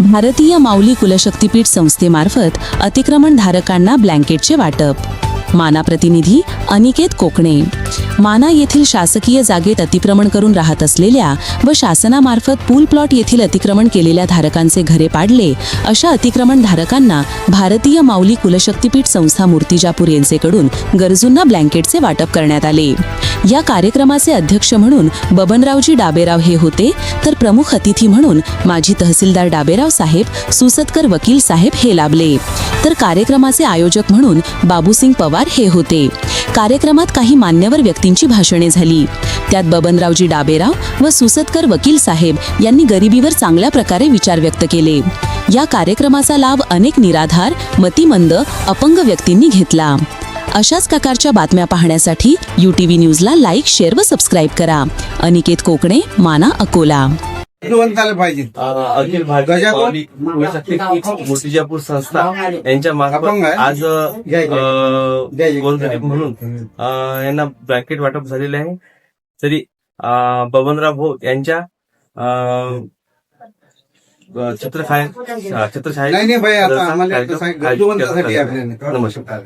भारतीय माऊली कुलशक्तीपीठ संस्थेमार्फत अतिक्रमण धारकांना ब्लँकेटचे वाटप. माना प्रतिनिधी अनिकेत कोकणे. माना येथील शासकीय जागेत अतिक्रमण करून राहत असलेल्या व शासनामार्फत पूल प्लॉट येथील अतिक्रमण केलेल्या धारकांचे घरे पाडले अशा अतिक्रमण धारकांना भारतीय माऊली कुलशक्तीपीठ संस्था मूर्तिजापूर यांचेकडून गरजूंना ब्लँकेटचे वाटप करण्यात आले. या कार्यक्रमाचे अध्यक्ष म्हणून बबनरावजी डाबेराव हे होते तर प्रमुख अतिथी म्हणून माजी तहसीलदार डाबेराव साहेब सुसतकर वकील साहेब हे लाभले. तर कार्यक्रमाचे आयोजक म्हणून बाबूसिंग पवार हे होते. कार्यक्रमात काही मान्यवर व्यक्तींची भाषणे झाली. त्यात बबनरावजी डाबेराव व सुसतकर वकील साहेब यांनी गरिबीवर चांगल्या प्रकारे विचार व्यक्त केले. या कार्यक्रमाचा लाभ अनेक निराधार मतिमंद अपंग व्यक्तींनी घेतला. अशाच प्रकारच्या बातम्या पाहण्यासाठी यू टी व्ही न्यूजला लाईक शेअर व सबस्क्राईब करा. अनिकेत कोकणे माना अकोला. बुद्धिवंताला पाहिजे. अखिल भारतीय मूर्तिजापूर संस्था यांच्या मार्फत? आज म्हणून यांना ब्लँकेट वाटप झालेले आहे. तरी बबनराव भाऊ यांच्या छत्रछाया. नमस्कार.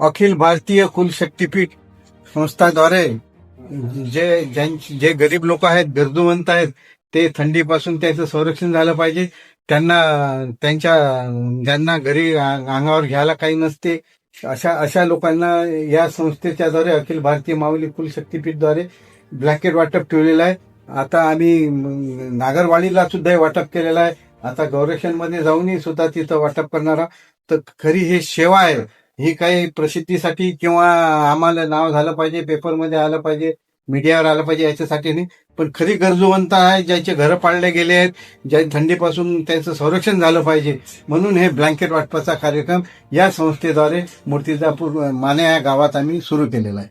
अखिल भारतीय कुलशक्तीपीठ संस्थाद्वारे जे ज्यांची जे गरीब लोक आहेत गरजूवंत आहेत ते थंडीपासून त्याचं संरक्षण झालं पाहिजे. त्यांना त्यांच्या ज्यांना घरी अंगावर घ्यायला काही नसते अशा अशा लोकांना या संस्थेच्याद्वारे अखिल भारतीय माऊली कुलशक्तीपीठद्वारे ब्लॅकेट वाटप ठेवलेलं आहे. आता आम्ही नागरवाडीला सुद्धा वाटप केलेलं आहे. आता गौरक्षणमध्ये जाऊनही सुद्धा तिथं वाटप करणारा तर खरी हे सेवा आहे. ही काही प्रसिद्धीसाठी किंवा आम्हाला नाव झालं पाहिजे पेपरमध्ये आलं पाहिजे मीडियावर आलं पाहिजे याच्यासाठी नाही. पण खरी गरजूवंत आहे ज्यांचे घरं पाडले गेले आहेत ज्या थंडीपासून त्यांचं संरक्षण झालं पाहिजे. म्हणून हे ब्लँकेट वाटपाचा कार्यक्रम या संस्थेद्वारे मूर्तिजापूर माने या गावात आम्ही सुरू केलेला आहे.